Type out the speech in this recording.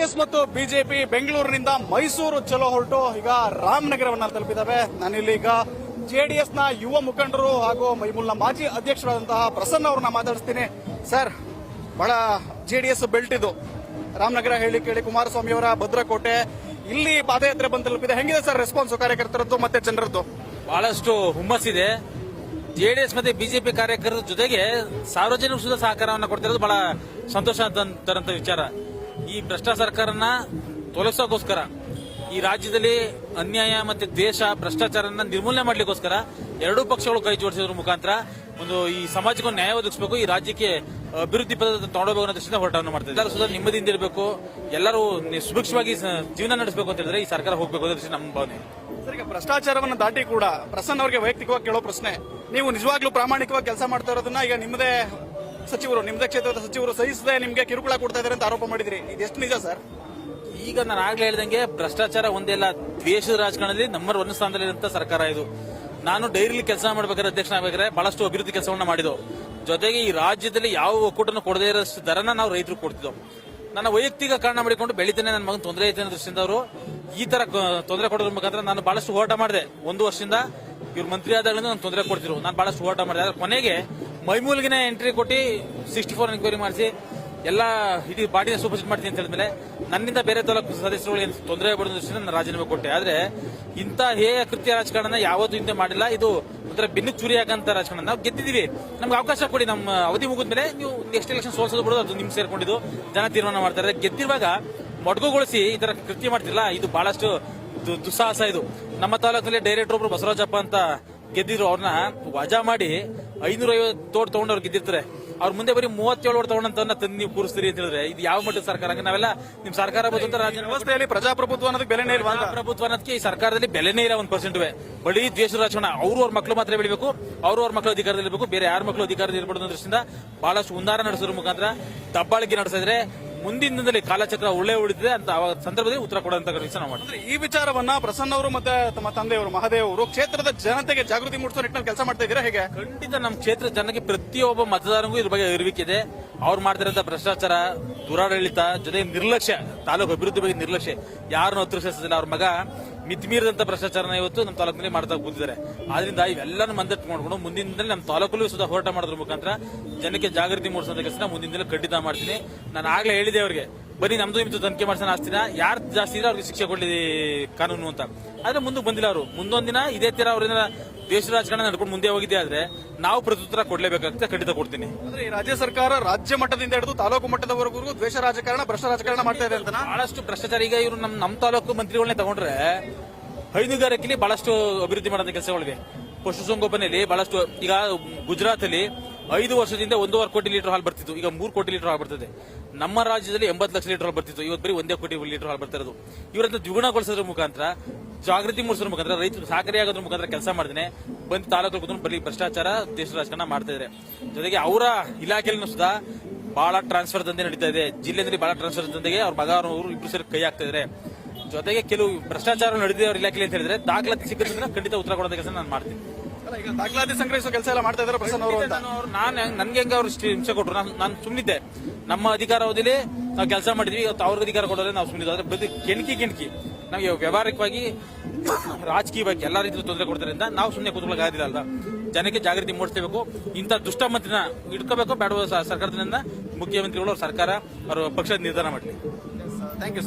JDS ಮತ್ತು BJP ಬೆಂಗಳೂರಿನಿಂದ ಮೈಸೂರು ಚಲೋ ಹೊರಟು. ಈಗ ರಾಮನಗರವನ್ನ ತಲುಪಿದಾವೆ. ನಾನಿಲ್ಲಿ ಈಗ ಜೆಡಿಎಸ್ನ ಯುವ ಮುಖಂಡರು ಹಾಗೂ ಮೈಮೂಲ್ನ ಮಾಜಿ ಅಧ್ಯಕ್ಷರಾದಂತಹ ಪ್ರಸನ್ನ ಅವ್ರನ್ನ ಮಾತಾಡಿಸ್ತೀನಿ. ಸರ್, ಬಹಳ ಜೆಡಿಎಸ್ ಬೆಲ್ಟ್ ಇದು. ರಾಮನಗರ ಹೇಳಿ ಕೇಳಿ ಕುಮಾರಸ್ವಾಮಿ ಅವರ ಭದ್ರಕೋಟೆ. ಇಲ್ಲಿ ಪಾದಯಾತ್ರೆ ಬಂದು ತಲುಪಿದೆ. ಹೆಂಗಿದೆ ಸರ್ ರೆಸ್ಪಾನ್ಸ್ ಕಾರ್ಯಕರ್ತರದ್ದು ಮತ್ತೆ ಜನರದ್ದು? ಬಹಳಷ್ಟು ಹುಮ್ಮಸ್ಸಿದೆ. ಜೆಡಿಎಸ್ ಮತ್ತೆ ಬಿಜೆಪಿ ಕಾರ್ಯಕರ್ತರ ಜೊತೆಗೆ ಸಾರ್ವಜನಿಕ ಸುದ ಸಹಕಾರವನ್ನು ಕೊಡ್ತಿರೋದು ಬಹಳ ಸಂತೋಷ ತರಂತ ವಿಚಾರ. ಈ ಭ್ರಷ್ಟ ಸರ್ಕಾರನ ತೊಲಗಿಸೋಕೋಸ್ಕರ ಈ ರಾಜ್ಯದಲ್ಲಿ ಅನ್ಯಾಯ ಮತ್ತೆ ದೇಶ ಭ್ರಷ್ಟಾಚಾರನ ನಿರ್ಮೂಲನೆ ಮಾಡ್ಲಿಕ್ಕೋಸ್ಕರ ಎರಡೂ ಪಕ್ಷಗಳು ಕೈ ಜೋಡಿಸಿದ್ರ ಮುಖಾಂತರ ಒಂದು ಈ ಸಮಾಜಕ್ಕೆ ಒಂದು ನ್ಯಾಯ ಒದಗಿಸಬೇಕು, ಈ ರಾಜ್ಯಕ್ಕೆ ಅಭಿವೃದ್ಧಿ ಪದ ತಗೊಂಡೋಗಬೇಕು ಅನ್ನೋ ದೃಷ್ಟಿಯಿಂದ ಹೋರಾಟವನ್ನು ಮಾಡ್ತಾರೆ ಎಲ್ಲರೂ ಸುಧಾ ನೆಮ್ಮದಿಯಿಂದ ಇರಬೇಕು, ಎಲ್ಲರೂ ಸುಭಿಕ್ಷವಾಗಿ ಜೀವನ ನಡೆಸಬೇಕು ಅಂತ ಹೇಳಿದ್ರೆ ಈ ಸರ್ಕಾರ ಹೋಗಬೇಕು ಅನ್ನೋ ನಮ್ಮ ಭಾವನೆ. ಸರಿಯಾಗಿ ಭ್ರಷ್ಟಾಚಾರವನ್ನು ದಾಟಿ ಕೂಡ ಪ್ರಸನ್ನ ಅವರಿಗೆ ವೈಯಕ್ತಿಕವಾಗಿ ಕೇಳೋ ಪ್ರಶ್ನೆ. ನೀವು ನಿಜವಾಗ್ಲೂ ಪ್ರಾಮಾಣಿಕವಾಗಿ ಕೆಲಸ ಮಾಡ್ತಾ ಇರೋದನ್ನ ಈಗ ನಿಮ್ಮದೇ ಸಚಿವರು, ನಿಮ್ದ ಕ್ಷೇತ್ರದ ಸಚಿವರು ಸಹಿಸದೆ ನಿಮಗೆ ಕಿರುಕುಳ ಕೊಡ್ತಾ ಇದ್ದಾರೆ ಅಂತ ಆರೋಪ ಮಾಡಿದ್ರಿ. ಎಷ್ಟು ನಿಜ ಸರ್? ಈಗ ನಾನು ಆಗ್ಲೇ ಹೇಳ್ದಂಗೆ ಭ್ರಷ್ಟಾಚಾರ ಒಂದೇ ಅಲ್ಲ ದ್ವೇಷದ ರಾಜಕಾರಣದಲ್ಲಿ ನಂಬರ್ ಒನ್ ಸ್ಥಾನದಲ್ಲಿರುವಂತ ಸರ್ಕಾರ ಇದು. ನಾನು ಡೈರಿಲಿ ಕೆಲಸ ಮಾಡ್ಬೇಕಾದ್ರೆ ಅಧ್ಯಕ್ಷ ಆಗ್ಬೇಕಾದ್ರೆ ಬಹಳಷ್ಟು ಅಭಿವೃದ್ಧಿ ಕೆಲಸವನ್ನ ಮಾಡಿದ್ವು ಜೊತೆಗೆ ಈ ರಾಜ್ಯದಲ್ಲಿ ಯಾವ ಒಕ್ಕೂಟನ್ನು ಕೊಡದೇ ಇರೋಷ್ಟು ದರನ ನಾವು ರೈತರು ಕೊಡ್ತಿದ್ವು ನನ್ನ ವೈಯಕ್ತಿಕ ಕಾರಣ ಮಾಡಿಕೊಂಡು ಬೆಳಿತೇನೆ ನನ್ನ ಮಗನ ತೊಂದರೆ ಐತೆ ಅನ್ನೋ ದೃಷ್ಟಿಯಿಂದ ಅವರು ಈ ತರ ತೊಂದರೆ ಕೊಡೋದ್ರ ಮುಖಾಂತರ ನಾನು ಬಹಳಷ್ಟು ಹೋರಾಟ ಮಾಡಿದೆ. ಒಂದು ವರ್ಷದಿಂದ ಇವ್ರು ಮಂತ್ರಿ ಆದಾಗ ನಾನು ತೊಂದರೆ ಕೊಡ್ತಿರು ನಾನು ಬಹಳಷ್ಟು ಹೋರಾಟ ಮಾಡಿದೆ. ಕೊನೆಗೆ ಮೈಮೂಲ್ಗಿನ ಎಂಟ್ರಿ ಕೊಟ್ಟು ಸಿಕ್ಸ್ಟಿ ಫೋರ್ ಎನ್ಕ್ವೈರಿ ಮಾಡಿಸಿ, ಎಲ್ಲ ಇಡೀ ಬಾಡಿನ ಸೂಪರ್ಸಿಟ್ ಮಾಡ್ತೀನಿ ಅಂತ ಹೇಳಿದ್ಮೇಲೆ, ನನ್ನಿಂದ ಬೇರೆ ತಾಲೂಕು ಸದಸ್ಯರುಗಳು ಏನು ತೊಂದರೆ ಬರೋ ದೃಷ್ಟಿಯಿಂದ ನಾನು ರಾಜೀನಾಮೆ ಕೊಟ್ಟೆ. ಆದರೆ, ಇಂಥ ಹೇಯ ಕೃತ್ಯ ರಾಜಕಾರಣ ಯಾವತ್ತೂ ಹಿಂದೆ ಮಾಡಿಲ್ಲ. ಇದು ಒಂಥರ ಬೆನ್ನು ಚುರಿ ಹಾಕಂತ ರಾಜಕಾರಣ. ನಾವು ಗೆದ್ದಿದ್ದೀವಿ. ನಮ್ಗೆ ಅವಕಾಶ ಕೊಡಿ. ನಮ್ಮ ಅವಧಿ ಮುಗಿದ್ಮೇಲೆ ನೀವು ನೆಕ್ಸ್ಟ್ ಎಲೆಕ್ಷನ್ ಸೋಲ್ಸೋದು ಬಿಡೋದು, ಅದು ನಿಮ್ಗೆ ಸೇರ್ಕೊಂಡಿದ್ದು. ಜನ ತೀರ್ಮಾನ ಮಾಡ್ತಾರೆ. ಗೆದ್ದಿರುವಾಗ ಮೊಟಕುಗೊಳಿಸಿ ಈ ಥರ ಕೃತ್ಯ ಮಾಡ್ತಿಲ್ಲ ಇದು ಬಹಳಷ್ಟು ದುಸ್ಸಾಹಸ ಇದು. ನಮ್ಮ ತಾಲೂಕಲ್ಲಿ ಡೈರೆಕ್ಟರ್ ಒಬ್ರು ಬಸವರಾಜಪ್ಪ ಅಂತ ಗೆದ್ದಿದ್ರು ಅವ್ರನ್ನ ವಜಾ ಮಾಡಿ ಐನೂರ ಐವತ್ತು ತೋಡ್ ತಗೊಂಡವ್ರು ಗೆದ್ದಿರ್ತಾರೆ. ಅವ್ರ ಮುಂದೆ ಬರೀ ಮೂವತ್ತೇಳು ಓಟ್ ತಗೊಂಡಂತ ತಂದು ನೀವು ಕೂರಿಸ್ತೀರಿ ಅಂತ ಹೇಳಿದ್ರೆ ಇದು ಯಾವ ಮಟ್ಟದ ಸರ್ಕಾರ? ಹಂಗೆ ನಾವೆಲ್ಲ ನಿಮ್ ಸರ್ಕಾರ ವ್ಯವಸ್ಥೆಯಲ್ಲಿ ಪ್ರಜಾಪ್ರಭುತ್ವ ಅನ್ನೋದಕ್ಕೆ ಬೆಲೆನೇ ಇಲ್ಲ ಪ್ರಭುತ್ವ ಅನ್ನೋದಕ್ಕೆ ಈ ಸರ್ಕಾರದಲ್ಲಿ ಬೆಲೆನೇ ಇಲ್ಲ ಒಂದು ಪರ್ಸೆಂಟ್ ಬಳಿ ದ್ವೇಷ ರಾಜಕಾರಣ ಅವರು ಅವ್ರ ಮಕ್ಕಳು ಮಾತ್ರ ಬೆಳಿಬೇಕು ಅವರು ಅವ್ರ ಮಕ್ಕಳು ಅಧಿಕಾರದಲ್ಲಿ ಇರಬೇಕು ಬೇರೆ ಯಾರ ಮಕ್ಕಳು ಅಧಿಕಾರದಲ್ಲಿ ಇರಬಾರ್ದು ದೃಷ್ಟಿಯಿಂದ ಬಹಳಷ್ಟು ಉಂದಾರ ನಡೆಸೋದ್ರ ಮುಖಾಂತರ ದಬ್ಬಾಳಿಕೆ ನಡೆಸಿದ್ರೆ ಮುಂದಿನ ದಿನದಲ್ಲಿ ಕಾಲಚಕ್ರ ಒಳ್ಳೆ ಉಳಿದಿದೆ ಅಂತ ಆ ಸಂದರ್ಭದಲ್ಲಿ ಉತ್ತರ ಕೊಡುವಂತ ಕೆಲಸ ನಾವು ಮಾಡ್ತೀವಿ. ಈ ವಿಚಾರವನ್ನ ಪ್ರಸನ್ನ ಅವರು ಮತ್ತೆ ತಮ್ಮ ತಂದೆಯವರು ಮಹದೇವ್ ಅವರು ಕ್ಷೇತ್ರದ ಜನತೆಗೆ ಜಾಗೃತಿ ಮೂಡಿಸೋ ನಿಟ್ಟಿನಲ್ಲಿ ಕೆಲಸ ಮಾಡ್ತಾ ಇದ್ದೀರಾ ಹೇಗೆ? ಖಂಡಿತ ನಮ್ಮ ಕ್ಷೇತ್ರದ ಜನಕ್ಕೆ ಪ್ರತಿಯೊಬ್ಬ ಮತದಾರನಿಗೂ ಇದ್ರ ಬಗ್ಗೆ ಅರಿವಿಕ್ಕಿದೆ. ಅವ್ರು ಮಾಡ್ತಿರೋಂಥ ಭ್ರಷ್ಟಾಚಾರ, ದುರಾಡಳಿತ ಜೊತೆಗೆ ನಿರ್ಲಕ್ಷ್ಯ, ತಾಲೂಕು ಅಭಿವೃದ್ಧಿ ಬಗ್ಗೆ ನಿರ್ಲಕ್ಷ್ಯ. ಯಾರನ್ನು ಹತ್ತಿರಿಸಿಲ್ಲ ಅವ್ರ ಮಗ ಮಿತಿಮೀರಿದಂತ ಭ್ರಷ್ಟಾಚಾರನ ಇವತ್ತು ನಮ್ಮ ತಾಲೂಕಿನಲ್ಲಿ ಮಾಡ್ತಾ ಕೂತಿದ್ದಾರೆ. ಆದ್ರಿಂದ ಇವೆಲ್ಲನೂ ಮಂದಟ್ಟು ಮಾಡ್ಕೊಂಡು ಮುಂದಿನ ನಮ್ಮ ತಾಲೂಕಲ್ಲೂ ಸುಧಾ ಹೋರಾಟ ಮಾಡೋದ್ರ ಮುಖಾಂತರ ಜನಕ್ಕೆ ಜಾಗೃತಿ ಮೂಡಿಸೋದಕ್ಕೆ ಕೆಲಸ ಮುಂದಿನ ದಿನ ಖಂಡಿತ ಮಾಡ್ತೀನಿ. ನಾನು ಆಗ್ಲೇ ಹೇಳಿದೆ ಅವ್ರಿಗೆ ಬರೀ ನಮ್ದು ನಿಮ್ದು ತನಿಖೆ ಮಾಡ್ಸೋಣ ಆಸ್ತಿನ. ಯಾರು ಜಾಸ್ತಿ ಇದ್ರೆ ಅವ್ರಿಗೆ ಶಿಕ್ಷೆ ಕೊಡ್ಲಿ ಕಾನೂನು ಅಂತ. ಆದ್ರೆ ಮುಂದೆ ಬಂದಿಲ್ಲ ಅವರು. ಮುಂದೊಂದು ದಿನ ಇದೇ ತರ ಅವರಿಂದ ದೇಶ ರಾಜಕಾರಣ ನಡ್ಕೊಂಡು ಮುಂದೆ ಹೋಗಿದ್ದೆ ಆದ್ರೆ ನಾವು ಪ್ರತ್ಯುತ್ತರ ಕೊಡ್ಲೇಬೇಕಾಗುತ್ತೆ ಖಂಡಿತ ಕೊಡ್ತೀನಿ. ಅಂದ್ರೆ ಈ ರಾಜ್ಯ ಸರ್ಕಾರ ರಾಜ್ಯ ಮಟ್ಟದಿಂದ ಹಿಡಿದು ತಾಲೂಕು ಮಟ್ಟದವರೆಗೂ ದ್ವೇಷ ರಾಜಕಾರಣ ಭ್ರಷ್ಟ ರಾಜಕಾರಣ ಮಾಡ್ತಾ ಇದೆ ಅಂತ ಬಹಳಷ್ಟು ಭ್ರಷ್ಟಾಚಾರ ಈಗ ಇವರು ನಮ್ಮ ನಮ್ಮ ತಾಲೂಕು ಮಂತ್ರಿಗಳನ್ನೇ ತಗೊಂಡ್ರೆ ಹೈನುಗಾರಿಕೆಯಲ್ಲಿ ಬಹಳಷ್ಟು ಅಭಿವೃದ್ಧಿ ಮಾಡೋಂಥ ಕೆಲಸಗಳಿವೆ. ಪಶುಸಂಗೋಪನೆಯಲ್ಲಿ ಬಹಳಷ್ಟು ಈಗ ಗುಜರಾತ್ ಅಲ್ಲಿ ಐದು ವರ್ಷದಿಂದ ಒಂದೂವರೆ ಕೋಟಿ ಲೀಟರ್ ಹಾಲು ಬರ್ತಿತ್ತು. ಈಗ ಮೂರು ಕೋಟಿ ಲೀಟರ್ ಹಾಲು ಬರ್ತದೆ. ನಮ್ಮ ರಾಜ್ಯದಲ್ಲಿ ಎಂಬತ್ತು ಲಕ್ಷ ಲೀಟರ್ ಹಾಲು ಬರ್ತಿತ್ತು. ಇವತ್ತು ಬರೀ ಒಂದೇ ಕೋಟಿ ಲೀಟರ್ ಹಾಲು ಬರ್ತಾ ಇರೋದು. ಇವರನ್ನ ದ್ವಿಗುಣಗೊಳಿಸೋದ್ರ ಮುಖಾಂತರ, ಜಾಗೃತಿ ಮೂಡಿಸೋದ್ರ ಮುಖಾಂತರ, ರೈತರು ಸಹಕಾರಿ ಆಗೋದ್ರ ಮುಖಾಂತರ ಕೆಲಸ ಮಾಡ್ತೇನೆ ಬಂದು ತಾಲೂಕು ಕೂತ್ಕೊಂಡು ಬರೀ ಭ್ರಷ್ಟಾಚಾರ, ದೇಶ ರಾಜಕಾರಣ ಮಾಡ್ತಾ ಇದ್ದಾರೆ ಜೊತೆಗೆ ಅವರ ಇಲಾಖೆಯಲ್ಲಿ ಸುಧಾ ಬಹಳ ಟ್ರಾನ್ಸ್ಫರ್ ದಂಧೆ ನಡೀತಾ ಇದೆ. ಜಿಲ್ಲೆಯಲ್ಲಿ ಬಹಳ ಟ್ರಾನ್ಸ್ಫರ್ ದಂಧೆಗೆ ಅವ್ರ ಮಗ ಅವರು ಇಬ್ರು ಸೇರಿ ಕೈ ಹಾಕ್ತಾ ಇದ್ದಾರೆ ಜೊತೆಗೆ ಕೆಲವು ಭ್ರಷ್ಟಾಚಾರ ನಡೆದಿದೆ ಅವ್ರ ಇಲಾಖೆಯಲ್ಲಿ ಅಂತ ಹೇಳಿದ್ರೆ, ದಾಖಲಾತಿ ಸಿಕ್ಕಿದ್ರೆ ಖಂಡಿತ ಉತ್ತರ ಕೊಡೋದ ಕೆಲಸ ನಾನು ಮಾಡ್ತೀನಿ. ದಾಖಲಾತಿ ಸಂಗ್ರಹಿಸೋ ಕೆಲಸ ಎಲ್ಲ ಮಾಡ್ತಾ ಇದ್ದಾರೆ ಪ್ರಸನ್ನ ಅವರು ನಾನು ಅವ್ರು- ನಾನು ನನ್ಗೆ ಹೆಂಗ ಅವ್ರು ಇಷ್ಟು ಹಿಂಸೆ ಕೊಟ್ರು? ನಾನು ನಾನು ಸುಮ್ಮನಿದ್ದೆ ನಮ್ಮ ಅಧಿಕಾರ ಅವಧಿಲಿ ನಾವು ಕೆಲಸ ಮಾಡಿದ್ವಿ ಇವತ್ತು ಅವ್ರಿಗೆ ಅಧಿಕಾರ ಕೊಡೋದ್ರೆ ನಾವು ಸುಮ್ಮನಿದ್ದೆ ಅದ್ರ ಬದಿ ಕೆಣಕಿ ಕೆಣಕಿ. ನಮಗೆ ವ್ಯವಹಾರಿಕವಾಗಿ ರಾಜಕೀಯವಾಗಿ ಎಲ್ಲ ರೀತಿ ತೊಂದರೆ ಕೊಡ್ತಾರಿಂದ ನಾವು ಸುಮ್ಮನೆ ಕೂತ್ಕೊಳ್ಳೋಕೆ ಅಲ್ಲ ಜನಕ್ಕೆ ಜಾಗೃತಿ ಮೂಡಿಸಬೇಕು. ಇಂಥ ದುಷ್ಟ ಮಂತ್ರಿನ ಇಟ್ಕೋಬೇಕು ಬೇಡ ಸರ್ಕಾರದಿಂದ ಮುಖ್ಯಮಂತ್ರಿಗಳು ಅವ್ರ ಸರ್ಕಾರ ಅವರು ಪಕ್ಷದ ನಿರ್ಧಾರ ಮಾಡಲಿ. Thank you